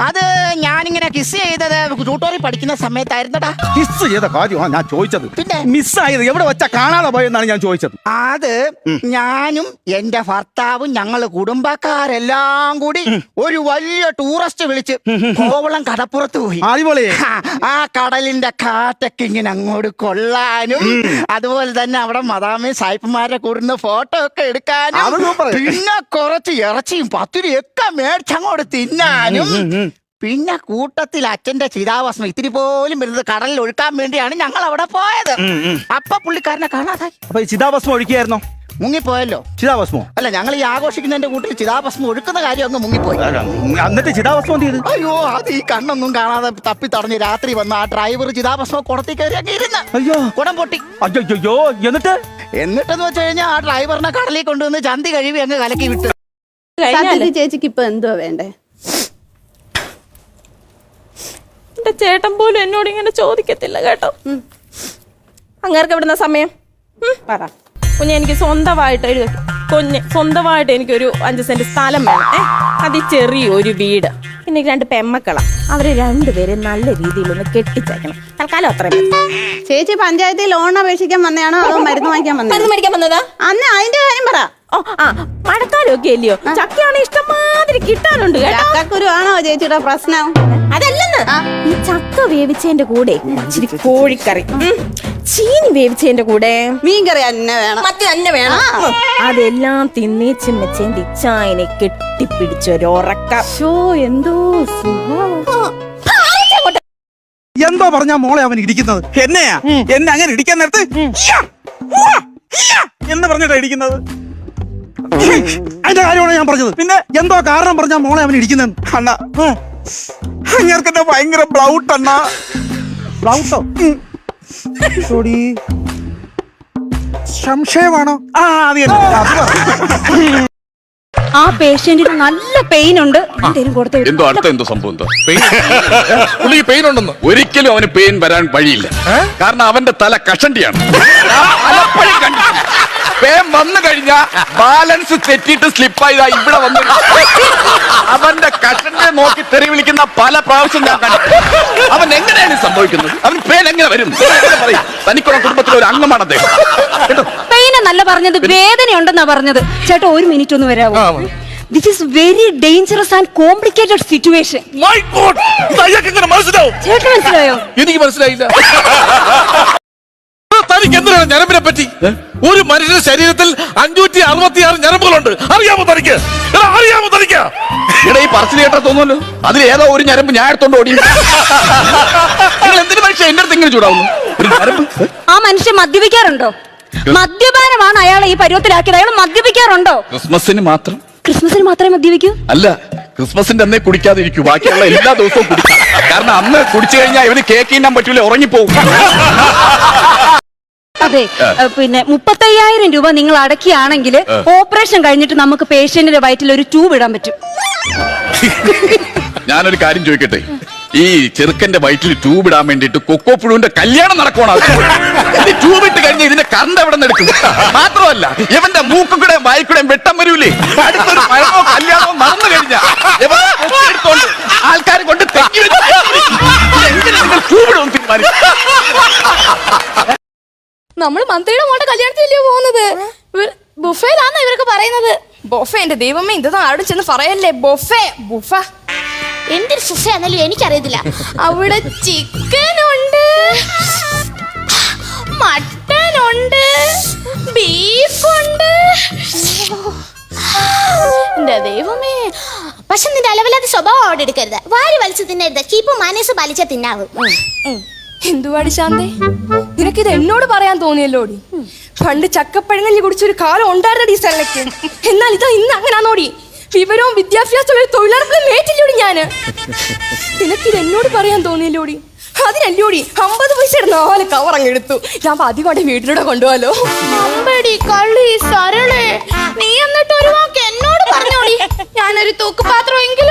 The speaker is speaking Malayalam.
അത് ഞാനിങ്ങനെ കിസ് ചെയ്തത് ട്യൂട്ടോറിൽ പഠിക്കുന്ന സമയത്തായിരുന്നടാ. കിസ് ചെയ്ത കാര്യമാണ് ഞാൻ ചോദിച്ചത്. പിന്നെ? മിസ്സായത് എവിടെ വെച്ചാ കാണാതെ പോയെന്നാണ് ഞാൻ ചോദിച്ചത്. അത് ഞാനും എന്റെ ഭർത്താവും ഞങ്ങൾ കുടുംബക്കാരെല്ലാം കൂടി ഒരു വലിയ ടൂറിസ്റ്റ് വിളിച്ച് കോവളം കടപ്പുറത്ത് പോയി. അടിപൊളി. ആ, കടലിന്റെ കാറ്റൊക്കെ ഇങ്ങനെ അങ്ങോട്ട് കൊള്ളാനും അതുപോലെ തന്നെ അവിടെ മദാമി സായിപ്പന്മാരെ കൂടുന്ന ഫോട്ടോ ഒക്കെ എടുക്കാനും പിന്നെ കുറച്ച് ഇറച്ചിയും പത്തിരിയൊക്കെ മേടിച്ചങ്ങോട്ട് തിന്നാനും. പിന്നെ കൂട്ടത്തിൽ അച്ഛന്റെ ചിതാഭസ്മം ഇത്തിരി പോലും വരുന്നത് കടലിൽ ഒഴുക്കാൻ വേണ്ടിയാണ് ഞങ്ങൾ അവിടെ പോയത് അപ്പൊ പുള്ളിക്കാരനെ കാണാതായി. അപ്പൊ ഈ ചിതാഭസ്മം ഒഴിക്കായിരുന്നോ മുങ്ങിപ്പോയല്ലോ. ചിതാഭസ്മോ? അല്ല ഞങ്ങൾ ഈ ആഘോഷിക്കുന്നതിന്റെ കൂട്ടിൽ ചിതാഭസ്മം ഒഴുക്കുന്ന കാര്യം അങ്ങ് മുങ്ങിപ്പോയി. എന്നിട്ട് ചിതാഭസ്മം ചെയ്തു? അയ്യോ അത് ഈ കണ്ണൊന്നും കാണാതെ തപ്പി തടഞ്ഞ് രാത്രി വന്ന ആ ഡ്രൈവർ ചിതാഭസ്മം കുടത്തി കയറി അങ്ങ് ഇരുന്ന് അയ്യോ. കുടം പൊട്ടി. അയ്യോ എന്നിട്ട്? എന്നിട്ടെന്ന് വെച്ച് കഴിഞ്ഞാൽ ആ ഡ്രൈവറിനെ കടലിൽ കൊണ്ടുവന്ന് ചന്തി കഴിവി അങ്ങ് കലക്കി വിട്ടു. ചേച്ചിക്ക് ഇപ്പൊ എന്തോ വേണ്ടേ? എന്റെ ചേട്ടൻ പോലും എന്നോട് ഇങ്ങനെ ചോദിക്കത്തില്ല കേട്ടോ. അങ്ങേർക്ക് എവിടുന്ന സമയം. പറ. കുഞ്ഞ് എനിക്ക് സ്വന്തമായിട്ട് ഒരു കുഞ്ഞ് സ്വന്തമായിട്ട് എനിക്കൊരു അഞ്ച് സെന്റ് സ്ഥലം വേണം. ഏ? അതി ചെറിയൊരു വീട്. പിന്നെ രണ്ട് പെമ്മക്കളാ. അവരെ രണ്ടുപേരെ നല്ല രീതിയിലൊന്ന് കെട്ടിച്ചേക്കണം തൽക്കാലം അത്രയും ചേച്ചി പഞ്ചായത്തിൽ ലോൺ അപേക്ഷിക്കാൻ വന്നതാണോ? അതോ മരുന്ന് വാങ്ങിക്കാൻ മരുന്ന് വന്നതാണോ മേടിക്കാൻ വന്നതാ? അന്ന് അതിന്റെ കാര്യം പറ. ഓ ആ മഴക്കാലമൊക്കെ അല്ലയോ ചക്കയാണ് ഇഷ്ടംമാതിരി കിട്ടാനുണ്ട് കേട്ടോ. ചക്കക്കുരു ആണോ ചേച്ചിയുടെ പ്രശ്നം? അതല്ലെന്ന്. ഈ ചക്ക വേവിച്ചതിന്റെ കൂടെ ഇച്ചിരി കോഴിക്കറി. ചീനി വേവിച്ചതിന്റെ കൂടെ മീൻകറി തന്നെ വേണം. മറ്റു അന്നെ വേണം. അതെല്ലാം തിന്നേച്ചും വെച്ചേന്റെ ഇച്ചായനെ കെട്ടിപ്പിടിച്ചൊരുറക്കം ഷോ എന്തോ എന്തോ പറഞ്ഞ മോളെ അവൻ ഇടിക്കുന്നത്? എന്നെയാ? എന്നെ അങ്ങനെ ഇടിക്കാൻ നേരത്തെ എന്ന് പറഞ്ഞിട്ടാ ഇടിക്കുന്നത്? അതിന്റെ കാര്യമാണ് ഞാൻ പറഞ്ഞത്. പിന്നെ എന്തോ കാരണം പറഞ്ഞാ മോളെ അവൻ ഇടിക്കുന്നത് അണ്ണ അങ്ങേർക്കെന്നെ ഭയങ്കര ബ്ലൗട്ട് അണ്ണ. ബ്ലൗട്ടോ സംശയമാണോ? ആ അത് ആ പേഷ്യന്റിന് നല്ല പെയിൻ ഉണ്ട്. എന്തേലും കൊടുത്തു എന്തോ അടുത്ത എന്തോ സംഭവം എന്തോ? പുള്ളി പെയിൻ ഉണ്ടെന്ന്. ഒരിക്കലും അവന് പെയിൻ വരാൻ വഴിയില്ല. കാരണം അവന്റെ തല കഷണ്ടിയാണ്. പലപ്പോഴും വന്നു കഴിഞ്ഞാ ബാലൻസ് തെറ്റിട്ട് സ്ലിപ്പായതാ ഇവിടെ വന്നു അവന്റെ കഷണ്ടിയെ നോക്കി തെറി വിളിക്കുന്ന പല പ്രാവശ്യം ഞാൻ കണ്ടു. അവൻ എങ്ങനെയാണ് സംഭവിക്കുന്നത്? അവൻ പേൻ എങ്ങനെ വരും? പറയും? തനിക്കുള്ള കുടുംബത്തിലെ ഒരു അംഗമാണ് അദ്ദേഹം. കേട്ടോ? പെയിൻ എന്നല്ല പറഞ്ഞത് വേദന ഉണ്ടെന്നാ പറഞ്ഞത്. ചേട്ടാ ഒരു മിനിറ്റ് ഒന്ന് വരാമോ this is very dangerous and complicated situation My God! ഇത് അയാൾക്ക് എങ്ങനെ മനസ്സിലാവും. ചേട്ടൻ മനസ്സിലായോ? എനിക്ക് മനസ്സിലായില്ല. ഞരമ്പിനെ പറ്റി. ഒരു മനുഷ്യന്റെ ശരീരത്തിൽ അഞ്ഞൂറ്റി അറുപത്തി ആറ് ഞരമ്പുകളുണ്ട്. അറിയാമോ തനിക്ക്? അറിയാമോ തനിക്ക്? ഇവിടെ ഈ പറച്ചിൽ കേട്ടാ തോന്നുമല്ലോ അതിൽ ഏതോ ഒരു ഞരമ്പ് ഞാൻ എടുത്തോണ്ട് ഓടി. നിങ്ങൾ എന്തിനു മനുഷ്യ എന്റെ അടുത്ത് ഇങ്ങനെ ചൂടാവുന്നു? ആ മനുഷ്യൻ മദ്യപിക്കാറുണ്ടോ? മദ്യപാനമാണ് അയാളെ ഈ പരുവത്തിലാക്കിയത്. അയാൾ മദ്യപിക്കാറുണ്ടോ? ക്രിസ്മസിന് മാത്രം. ക്രിസ്മസിന് മാത്രമേ മദ്യപിക്കൂ? അല്ല ക്രിസ്മസിന്റെ അന്നേ കുടിക്കാതിരിക്കൂ. ബാക്കിയുള്ള എല്ലാ ദിവസവും കുടിക്കാം. കാരണം അന്ന് കുടിച്ചു കഴിഞ്ഞാൽ ഇവന് കേക്ക് തിന്നാൻ പറ്റൂല ഉറങ്ങിപ്പോവും. അതെ പിന്നെ മുപ്പത്തയ്യായിരം രൂപ നിങ്ങൾ അടക്കിയാണെങ്കിൽ ഓപ്പറേഷൻ കഴിഞ്ഞിട്ട് നമുക്ക് പേഷ്യന്റിന്റെ വയറ്റിൽ ഒരു ട്യൂബ് ഇടാൻ പറ്റും. ഞാനൊരു കാര്യം ചോദിക്കട്ടെ? ഈ ചെറുക്കന്റെ വയറ്റിൽ ട്യൂബ് ഇടാൻ വേണ്ടിട്ട് കൊക്കോ പുഴുവിന്റെ കല്യാണം നടക്കണം ട്യൂബ് ഇട്ട് കഴിഞ്ഞ് ഇതിന്റെ കറണ്ട് എവിടെ നിന്നെടുക്കും മാത്രമല്ല ഇവന്റെ മൂക്കുകൂടെ വായിക്കൂടെയും വെട്ടം വരൂലേ? അടുത്തൊരു മരണമോ കല്യാണമോ നടന്നു കഴിഞ്ഞാൽ ആൾക്കാരെ കൊണ്ട് നിങ്ങൾ ട്യൂബ് ഇടും തീരുമാനിച്ചു? നമ്മൾ മന്ത്രിയുടെ മോളുടെ കല്യാണത്തിലല്ലേ പോകുന്നത്? ബുഫേലാന്നാ ഇവരൊക്കെ പറയുന്നത്. ബൊഫേ എന്റെ ദൈവമേ ഇതൊന്നും ആരോടും ചെന്ന് പറയല്ലേ? Buffet buffet. എന്തൊരു ഫുഫ സുഫയാണല്ലോ എനിക്കറിയത്തില്ല. അവിടെ ചിക്കൻ ഉണ്ട് മട്ടൻ ഉണ്ട് ബീഫ് ഉണ്ട് എന്റെ ദൈവമേ. പക്ഷെ നിന്റെ അലവല്ലാത്ത സ്വഭാവം അവിടെ എടുക്കരുത്. വാരി വലിച്ചു തിന്നരുത്. കീപ്പ് മാനേസ് വലിച്ച തിന്നാവും. എന്തുവാടി ശാന്തേ? നിനക്കിത് എന്നോട് പറയാൻ തോന്നിയല്ലോടി? പണ്ട് ചക്കപ്പഴങ്ങല്ലി കുടിച്ചൊരു കാലം ഉണ്ടായിരുന്നടി ഈ സ്ഥലക്ക് എന്നാൽ ഇതാ ഇന്ന് അങ്ങനാന്നോടി വിവരവും വിദ്യാഭ്യാസവും ഒരു തൊഴിലുറപ്പിലും മേറ്റില്ലോടി ഞാൻ. നിനക്കിത് എന്നോട് പറയാൻ തോന്നിയല്ലോടി? അതിനല്ലോടി? അമ്പത് പൈസയുടെ നാല് കവർ അങ്ങ് എടുത്തു. ഞാൻ പതിവാടെ വീട്ടിലൂടെ കൊണ്ടുപോകാലോ. അമ്പടി കള്ളി നീ എന്നിട്ട് ഒരു വാക്ക് എന്നോട് പറഞ്ഞോടി? ഞാനൊരു തൂക്കുപാത്രം എങ്കിലും